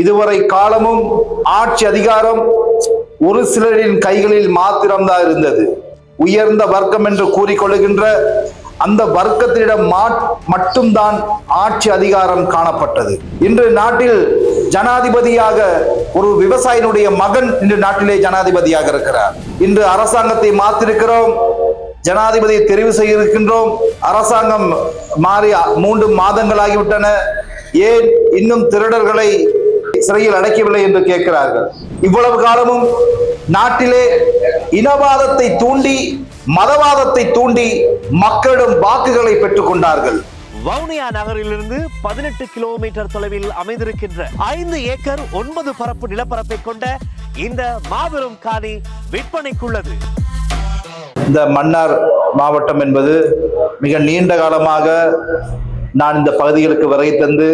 இதுவரை காலமும் ஆட்சி அதிகாரம் ஒரு சிலரின் கைகளில் மாத்திரம்தான் இருந்தது. உயர்ந்த வர்க்கம் என்று கூறிக்கொள்கின்ற அந்த வர்க்கத்தினிடம் மட்டும்தான் ஆட்சி அதிகாரம் காணப்பட்டது. இன்று நாட்டில் ஜனாதிபதியாக ஒரு விவசாயினுடைய மகன் இன்று நாட்டிலே ஜனாதிபதியாக இருக்கிறார். இன்று அரசாங்கத்தை மாத்திருக்கிறோம் ஜனாதிபதியை தெரிவு செய்ய இருக்கின்றோம் அரசாங்கம் மாறி மூன்று மாதங்களாகிவிட்டன. ஏன் இன்னும் திருடர்களை சிறையில் அடைக்கவில்லை என்று கேட்கிறார்கள். இவ்வளவு காலமும் நாட்டிலே இனவாதத்தை தூண்டி மதவாதத்தை தூண்டி மக்களிடம் வாக்குகளை பெற்றுக் கொண்டார்கள் வவுனியா நகரிலிருந்து பதினெட்டு கிலோமீட்டர் தொலைவில் அமைந்திருக்கின்ற ஐந்து ஏக்கர் ஒன்பது பரப்பு நிலப்பரப்பை கொண்ட இந்த மாபெரும் காணி விற்பனைக்குள்ளது. இந்த மன்னார் மாவட்டம் என்பது மிக நீண்ட காலமாக நான் இந்த பகுதிகளுக்கு வருகை தந்து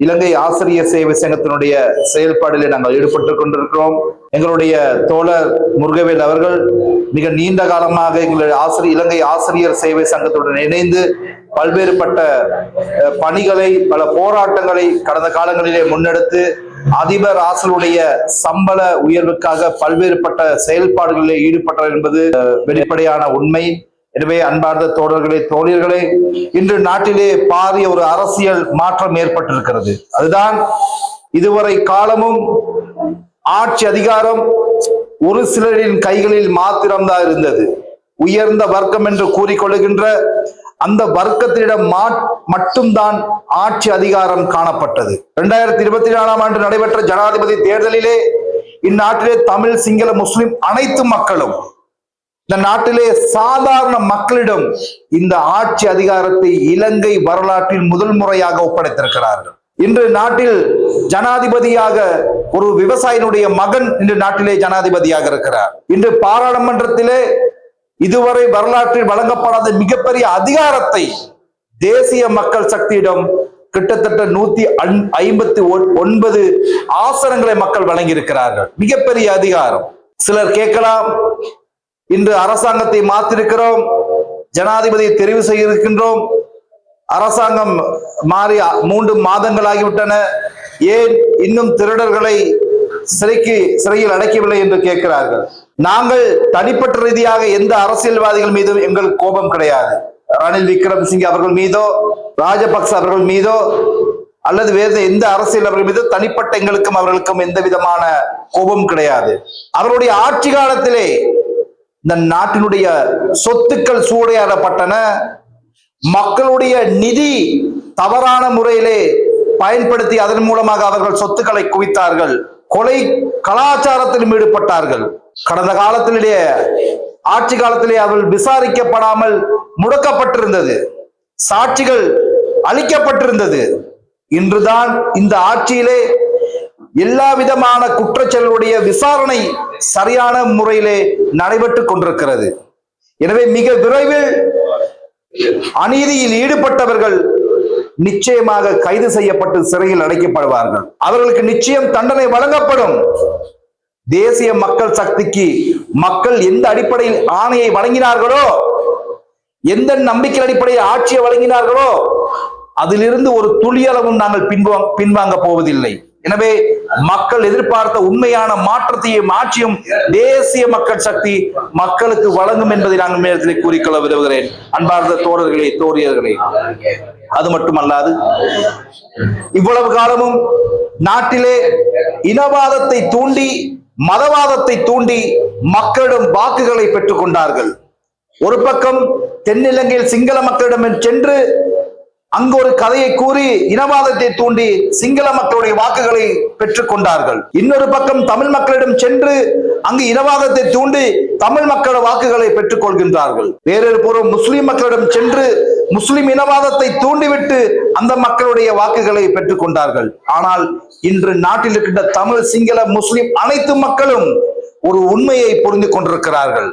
இலங்கை ஆசிரியர் சேவை சங்கத்தினுடைய செயல்பாடில் நாங்கள் ஈடுபட்டுக் கொண்டிருக்கிறோம். எங்களுடைய தோழர் முருகவேல் அவர்கள் மிக நீண்ட காலமாக எங்களுடைய ஆசிரியர் இலங்கை ஆசிரியர் சேவை சங்கத்துடன் இணைந்து பல்வேறுபட்ட பணிகளை பல போராட்டங்களை கடந்த காலங்களிலே முன்னெடுத்து அதிபர் ஆசலுடைய சம்பள உயர்வுக்காக பல்வேறுபட்ட செயல்பாடுகளில் ஈடுபட்டார் என்பது அஹ், வெளிப்படையான உண்மை. எனவே அன்பார்ந்த தோழர்களே தோழியர்களே இன்று நாட்டிலே பாரிய ஒரு அரசியல் மாற்றம் ஏற்பட்டிருக்கிறது. அதுதான் இதுவரை காலமும் ஆட்சி அதிகாரம் ஒரு சிலரின் கைகளில் மாத்திரம்தான் இருந்தது. உயர்ந்த வர்க்கம் என்று கூறிக்கொள்கின்ற அந்த வர்க்கத்தினிடம் மா- மட்டும்தான் ஆட்சி அதிகாரம் காணப்பட்டது. இரண்டாயிரத்தி இருபத்தி நாலாம் ஆண்டு நடைபெற்ற ஜனாதிபதி தேர்தலிலே இந்நாட்டிலே தமிழ் சிங்கள முஸ்லிம் அனைத்து மக்களும் இந்த நாட்டிலே சாதாரண மக்களிடம் இந்த ஆட்சி அதிகாரத்தை இலங்கை வரலாற்றில் முதல் முறையாக ஒப்படைத்திருக்கிறார்கள். இன்று நாட்டில் ஜனாதிபதியாக ஒரு விவசாயினுடைய மகன் இன்று நாட்டிலே ஜனாதிபதியாக இருக்கிறார். இன்று பாராளுமன்றத்திலே இதுவரை வரலாற்றில் வழங்கப்படாத மிகப்பெரிய அதிகாரத்தை தேசிய மக்கள் சக்தியிடம் கிட்டத்தட்ட நூத்தி ஐம்பத்தி ஒன்பது ஆசனங்களை மக்கள் வழங்கியிருக்கிறார்கள். மிகப்பெரிய அதிகாரம். சிலர் கேட்கலாம் இன்று அரசாங்கத்தை மாற்றிருக்கிறோம். ஜனாதிபதியை தெரிவு செய்ய இருக்கின்றோம் அரசாங்கம் மாறி மூன்று மாதங்களாகிவிட்டன. ஏன் இன்னும் திருடர்களை சிறைக்கு சிறையில் அடைக்கவில்லை என்று கேட்கிறார்கள். நாங்கள் தனிப்பட்ட ரீதியாக எந்த அரசியல்வாதிகள் மீதும் எங்களுக்கு கோபம் கிடையாது. ரணில் விக்ரம்சிங் அவர்கள் மீதோ ராஜபக்ச அவர்கள் மீதோ அல்லது வேறு எந்த அரசியல் அவர்கள் மீதோ தனிப்பட்ட எங்களுக்கும் அவர்களுக்கும் எந்த விதமான கோபம் கிடையாது. அவருடைய ஆட்சி காலத்திலே இந்த நாட்டினுடைய சொத்துக்கள் சூறையாடப்பட்டன. மக்களுடைய நிதி தவறான முறையிலே பயன்படுத்தி அதன் மூலமாக அவர்கள் சொத்துக்களை குவித்தார்கள். கொலை கலாச்சாரத்திலும் ஈடுபட்டார்கள். கடந்த காலத்திலேயே ஆட்சி காலத்திலே அவர்கள் விசாரிக்கப்படாமல் முடக்கப்பட்டிருந்தது. சாட்சிகள் அளிக்கப்பட்டிருந்தது. இன்றுதான் இந்த ஆட்சியிலே எல்லா விதமான குற்றச்செயலுடைய விசாரணை சரியான முறையிலே நடைபெற்றுக் கொண்டிருக்கிறது. எனவே மிக விரைவில் அநீதியில் ஈடுபட்டவர்கள் நிச்சயமாக கைது செய்யப்பட்டு சிறையில் அடைக்கப்படுவார்கள். அவர்களுக்கு நிச்சயம் தண்டனை வழங்கப்படும். தேசிய மக்கள் சக்திக்கு மக்கள் எந்த அடிப்படையில் ஆணையை வழங்கினார்களோ எந்த நம்பிக்கை அடிப்படையில் ஆட்சியை வழங்கினார்களோ அதிலிருந்து ஒரு துளியளவும் நாங்கள் பின்வா பின்வாங்க போவதில்லை. எனவே மக்கள் எதிர்பார்த்த உண்மையான மாற்றத்தையும் ஆட்சியும் தேசிய மக்கள் சக்தி மக்களுக்கு வழங்கும் என்பதை நாங்கள் நேரத்தில் கூறிக்கொள்ள விரும்புகிறேன். அன்பார்ந்த தோழர்களே தோழியர்களே அது மட்டுமல்லாது இவ்வளவு காலமும் நாட்டிலே இனவாதத்தை தூண்டி மதவாதத்தை தூண்டி மக்களிடம் வாக்குகளை பெற்றுக் கொண்டார்கள். ஒரு பக்கம் தென்னிலங்கையில் சிங்கள மக்களிடம் சென்று அங்கு ஒரு கதையை கூறி இனவாதத்தை தூண்டி சிங்கள மக்களுடைய வாக்குகளை பெற்றுக் கொண்டார்கள். இன்னொரு பக்கம் தமிழ் மக்களிடம் சென்று அங்கு இனவாதத்தை தூண்டி தமிழ் மக்களோட வாக்குகளை பெற்றுக் கொள்கின்றார்கள். வேறொரு பூர்வம் முஸ்லிம் மக்களிடம் சென்று முஸ்லிம் இனவாதத்தை தூண்டிவிட்டு அந்த மக்களுடைய வாக்குகளை பெற்றுக் கொண்டார்கள். ஆனால் இன்று நாட்டில் இருக்கின்ற தமிழ் சிங்கள முஸ்லிம் அனைத்து மக்களும் ஒரு உண்மையை புரிந்து கொண்டிருக்கிறார்கள்.